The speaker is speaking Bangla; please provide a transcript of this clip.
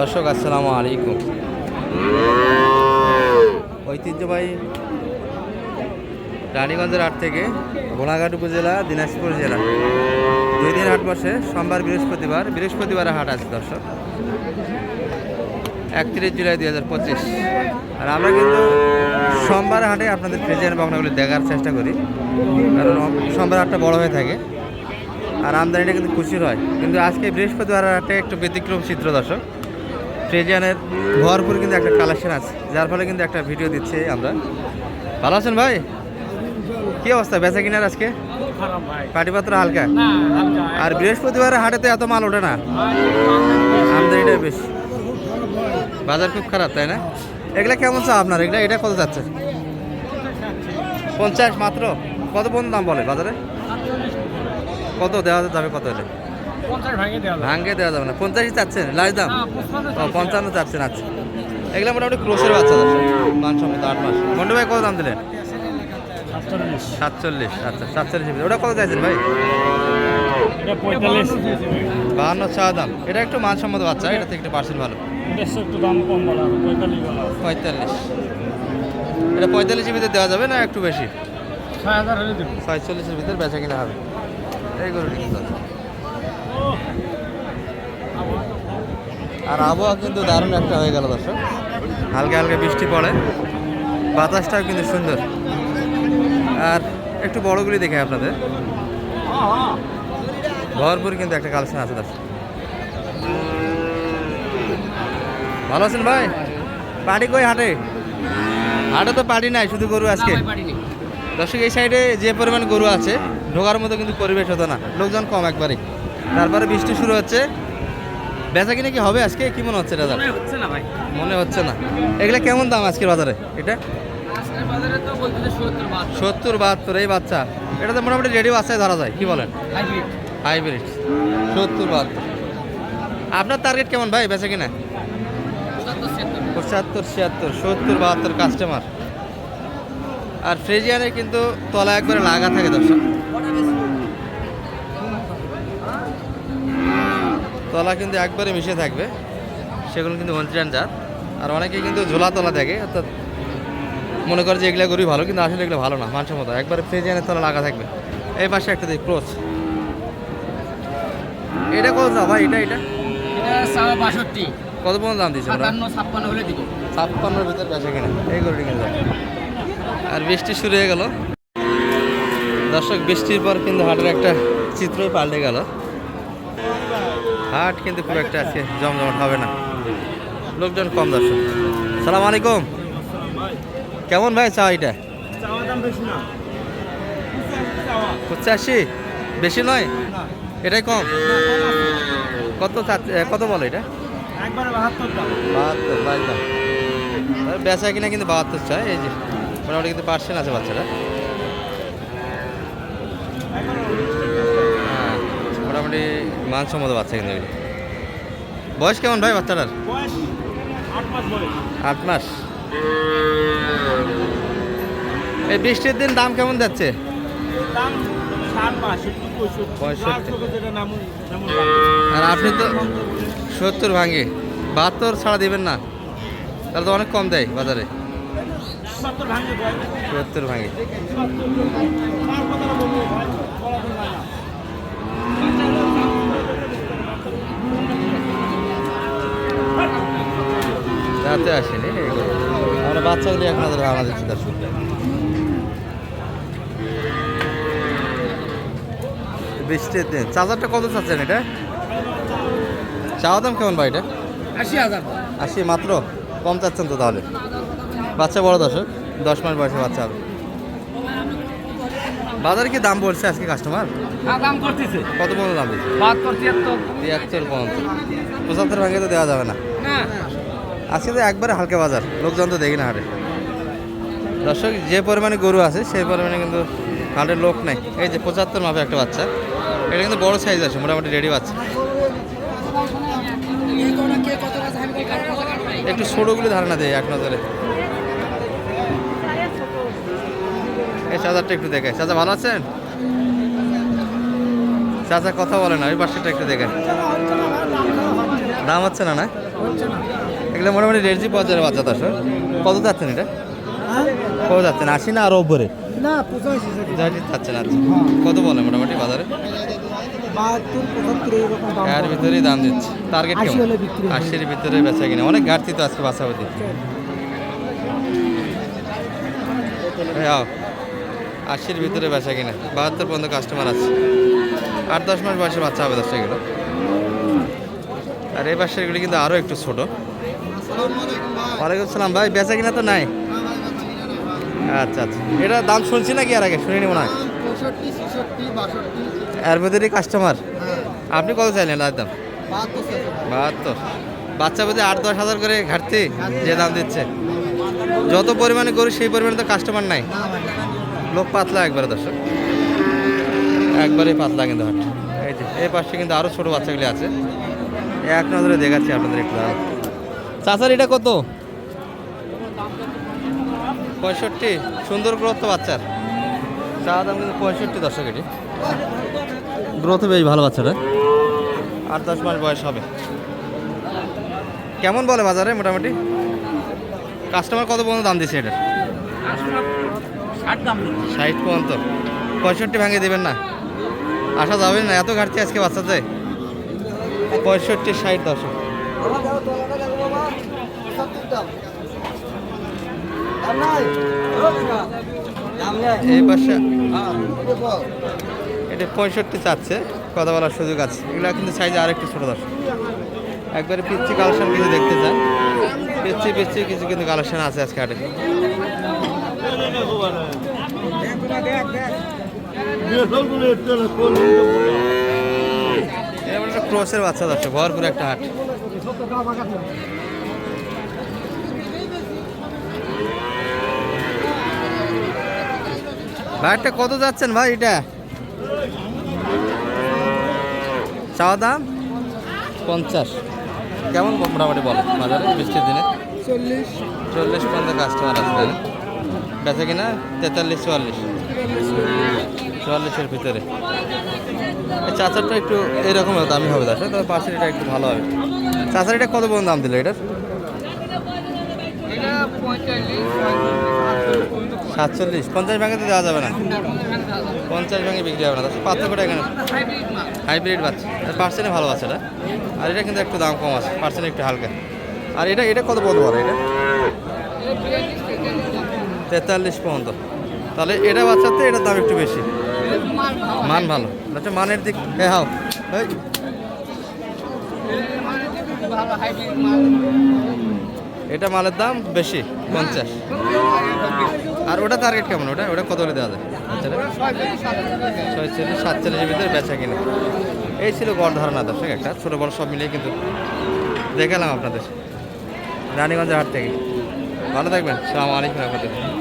দর্শক, আসসালামু আলাইকুম। ঐতিহ্যবাহী রানীগঞ্জের হাট থেকে গোলাঘাট উপজেলা, দিনাজপুর জেলা। দুই দিন হাট বসে সোমবার, বৃহস্পতিবার, বৃহস্পতিবারে হাট আছে দর্শক। একত্রিশ জুলাই দুই হাজার পঁচিশ। আর আমরা কিন্তু সোমবার হাটে আপনাদের ফ্রিজের বাংলাগুলি দেখার চেষ্টা করি। কারণ সোমবার হাটটা বড় হয়ে থাকে। আর আমদানিটা কিন্তু খুশির হয়। কিন্তু আজকে বৃহস্পতিবার হাটে একটু ব্যতিক্রম চিত্র দর্শক। ফ্রেজিয়ানের ভরপুর কিন্তু একটা কালেকশন আছে, যার ফলে কিন্তু একটা ভিডিও দিচ্ছি আমরা। ভালো আছেন ভাই? কি অবস্থা, বেচা কিনার আজকে? পাটিপাত্র হালকা? আর বৃহস্পতিবার হাটে তো এত মাল ওঠে না। আমদানিটা বেশি। বাজার খুব খারাপ, তাই না? এগুলা কেমন চা আপনার? এগুলা, এটা কত যাচ্ছে? পঞ্চাশ মাত্র? কত পর্যন্ত দাম বলে বাজারে? কত দেওয়া যাবে কত হলে? ভাঙ্গে দেওয়া যাবে। না। পঞ্চাশই চাচ্ছেন? লাইজ দাম? পঞ্চান্ন ও চাইছে। পঞ্চান্ন চাচ্ছেন আচ্ছা। এগুলো মোটামুটি ক্রোসের বাচ্চা মানসম্মত আট মাস। মন্ডু ভাই কত দাম দিলেন? সাতচল্লিশ। আচ্ছা সাতচল্লিশ ওটা কত চাইছেন ভাই? পঁয়তাল্লিশ। বাহান্ন চা দাম। এটা একটু মানসম্মত বাচ্চা এটা থেকে একটু পার্সেন্ট ভালো। দেড়শো একটু দাম কম বলা হবে পঁয়তাল্লিশ বলা পঁয়তাল্লিশ। এটা পঁয়তাল্লিশের ভিতরে দেওয়া যাবে না একটু বেশি? ছয় হাজার ছয়চল্লিশের ভিতরে বেচা কিনা হবে। এই গরুটি কিন্তু আর আবহাওয়া কিন্তু দারুণ একটা হয়ে গেল দর্শক। হালকা হালকা বৃষ্টি পড়ে। বাতাসটাও কিন্তু সুন্দর। আর একটু বড়গুলি দেখে আপনাদের। ভরপুর কিন্তু একটা কালেকশন আছে দর্শক। ভালো আছেন ভাই? পার্টি কই হাটে? হাটে তো পার্টি নাই শুধু গরু আজকে। দর্শক এই সাইডে যে পরিমাণ গরু আছে ঢোকার মতো কিন্তু পরিবেশ হতো না। লোকজন কম একবারে। তারপরে বৃষ্টি শুরু হচ্ছে। বেচা কিনে কি হবে আজকে? কি মনে হচ্ছে দাদা হচ্ছে না ভাই। মনে হচ্ছে না। এগুলা কেমন দাম আজকের বাজারে? এটা? সত্তর বাহাত্তর। এই বাচ্চা। এটা তো মোটামুটি রেডি বাচ্চায় ধরা যায় কি বলেন? হাইব্রিড হাইব্রিড সত্তর বাহাত্তর। আপনার টার্গেট কেমন ভাই বেচা কিনা? পঁচাত্তর ছিয়াত্তর। সত্তর বাহাত্তর কাস্টমার আর ফ্রিজিয়ানে কিন্তু তলা একবারে লাগা থাকে দর্শক। তলা কিন্তু একবারে মিশে থাকবে। সেগুলো কিন্তু অঞ্চিয়ান জাত। আর অনেকে কিন্তু ঝোলা তলা থাকে অর্থাৎ মনে করে যে এগুলো গরুই ভালো কিন্তু আসলে এগুলো ভালো না মানুষের মতো একবারে ফ্রেজিয়ানের তলা লাগা থাকবে। এই পাশে একটা দিই ক্রোচ। এটা কত দাম ভাই? এটা এটা? এটা বাষট্টি। কত পর্যন্ত দাম দিয়েছে সাতান্ন ছাপ্পান্ন হলে দিব। ছাপ্পান্নর ভিতর বেচা কিনা। এই গরুটি কিনে আর বৃষ্টি শুরু হয়ে গেল। দর্শক বৃষ্টির পর কিন্তু হাটের একটা চিত্রই পাল্টে গেল। হাট কিন্তু খুব একটা আজকে জমজমাট হবে না। লোকজন কম দর্শক। সালাম আলাইকুম। কেমন ভাই চা এটা? পঁচাশি বেশি নয়? এটাই কম। কত কত বলো এটা? বাহাত্তর বেচা কিনা কিন্তু বাহাত্তর চাই এই যে। মোটামুটি কিন্তু পার্সেন্ট আছে বাচ্চাটা হ্যাঁ, মোটামুটি মানসম্মত বাচ্চা কিন্তু বয়স কেমন ভাই বাচ্চাটার? আট মাস। এই বৃষ্টির দিন দাম কেমন যাচ্ছে? আর আপনি তো সত্তর ভাঙে। বাহাত্তর ছাড়া দিবেন না। তাহলে তো অনেক কম দেয় বাজারে। সত্তর ভাঙে দেয় সত্তর ভাঙে আমার কথাটা বলব ভাই বলা তো যায় না রাতে আসেনি। আমরা বাচ্চাগুলি এখন আমাদের তার শুনতে বৃষ্টির দিন। চার্জারটা কত চাচ্ছেন এটা? চাওয়া দাম কেমন ভাই এটা? আশি হাজার। আশি মাত্র? কম চাচ্ছেন তো তাহলে। বাচ্চা বড় দশক দশ মাস বয়সে বাচ্চা হবে। বাজারে কি দাম বলছে আজকে কাস্টমার হ্যাঁ দাম করতেছে। কত পর্যন্ত দাম দিচ্ছে? বাহাত্তর তিয়াত্তর। তিয়াত্তর পর্যন্ত পঁচাত্তর ভাঙে তো দেওয়া যাবে না। আজকে তো একবারে হালকা বাজার, লোকজন তো দেখি না হাটে। দর্শক, যে পরিমাণে গরু আছে, সেই পরিমাণে কিন্তু হাটের লোক নেই। এই যে পঁচাত্তর মাপে একটা বাচ্চা, এটা কিন্তু বড় সাইজ আছে, মোটামুটি রেডি বাচ্চা। একটু ছোটোগুলি ধারণা দেয় এক নজরে। এই চাচারটা একটু দেখে চাচা ভালো আছেন? চাচা কথা বলে না, ওই পাশেটা একটু দেখেন দাম হচ্ছে না না? এগুলো মোটামুটি রেডজি পর্যায়ের বাচ্চা তো আসলে। কত যাচ্ছেন এটা? হ্যাঁ? কত যাচ্ছেন আশি না আরও ওপরে না পঁচাশি যাচ্ছেন আচ্ছা। কত বলে মোটামুটি বাজারে? এর ভিতরেই দাম দিচ্ছে। টার্গেট কেমন। আশির ভিতরে বেচা কিনা। অনেক ঘাটতি তো আজকে বাছাবাদি আশির ভিতরে বেচা কিনা। বাহাত্তর পর্যন্ত কাস্টমার আছে। আট দশ মাস বয়সে বাচ্চা হবে দশটা এগুলো আর এই এগুলি কিন্তু আরও একটু ছোট। ওয়ালাইকুম আসসালাম ভাই, বেচা কিনা তো নাই? আচ্ছা আচ্ছা। এটা দাম শুনছি নাকি আর আগে? শুনিনি মনে হয়। এর ভিতরেই কাস্টমার আপনি কত চাইলেন আর দাম? বাহাত্তর। বাচ্চা বোধহয় আট, দশ হাজার করে ঘাটতি যে দাম দিচ্ছে। যত পরিমাণে করি সেই পরিমাণে তো কাস্টমার নাই। লোক পাতলা একবারে দর্শক। একবারে পাতলা কিন্তু হাট। এই যে, এই পাশে কিন্তু আরও ছোটো বাচ্চাগুলি আছে। এক নজরে দেখাচ্ছি আপনাদের একটু। চাচার এটা কত? পঁয়ষট্টি। সুন্দর গ্রোথ বাচ্চার। চা দাম কিন্তু পঁয়ষট্টি দর্শক এটি। গ্রোথ বেশ ভালো বাচ্চাটা আট দশ মাস বয়স হবে। কেমন বলে বাজারে মোটামুটি? কাস্টমার কত পর্যন্ত দাম দিচ্ছে এটা ষাট ষাট পর্যন্ত। পঁয়ষট্টি ভাঙে দেবেন না। আসা যাবে না, এত ঘাটতি আজকে বাচ্চাতে। পঁয়ষট্টি ষাট দশক এই পাশে এটা পঁয়ষট্টি চাচ্ছে। কথা বলার সুযোগ আছে। এগুলো কিন্তু সাইজে আরেকটু ছোটো দর্শক। একবারে পিচ্ছি কালেকশন কিছু দেখতে চান। পিচ্ছি পিচ্ছি কিছু কিন্তু কালেকশন আছে আজকে হাটে। ক্রসের বাচ্চা দর্শক। ভরপুর একটা হাট। ভাইটা কত যাচ্ছেন ভাই এটা? চাওয়া দাম? পঞ্চাশ। কেমন মোটামুটি বলো বাজারে বৃষ্টির দিনে? চল্লিশ। চল্লিশ পর্যন্ত কাস্টমার না? বেচা কিনা? তেতাল্লিশ চুয়াল্লিশ। চুয়াল্লিশের ভিতরে। এই চাচারটা একটু এরকম দামি হবে দাস তবে পাশের এটা একটু ভালো হবে। চাচার এটা কত পর্যন্ত দাম দিল এটার? এটা পঁয়তাল্লিশ। সাতচল্লিশ। পঞ্চাশ ভাঙে তো দেওয়া যাবে না। পঞ্চাশ ভাঙে বিক্রি হবে না। দশ পার্থক্যটা এখানে। হাইব্রিড বাচ্চা। পার্সেন্টে ভালো আছে বাচ্চাটা। আর এটা কিন্তু একটু দাম কম আছে। পার্সেন্ট একটু হালকা। আর এটা এটা কত পর্যন্ত বলো এটা? তেতাল্লিশ পর্যন্ত। তাহলে এটা বাচ্চাতে এটার দাম একটু বেশি। মান ভালো। আচ্ছা মানের দিক এ, হাও। এটা মালের দাম বেশি, পঞ্চাশ। আর ওটা টার্গেট কেমন? ওটা ওটা কত করে দেওয়া যায়? ছয়চল্লিশ, সাতচল্লিশের ভিতরে বেচা কিনা। এই ছিল গড় ধারণা দর্শক একটা। ছোটো বড় সব মিলিয়ে কিন্তু দেখালাম আপনাদের। রানীগঞ্জের হাট থেকে। ভালো থাকবেন। সালাম আলাইকুম রহমতুল্লাহ।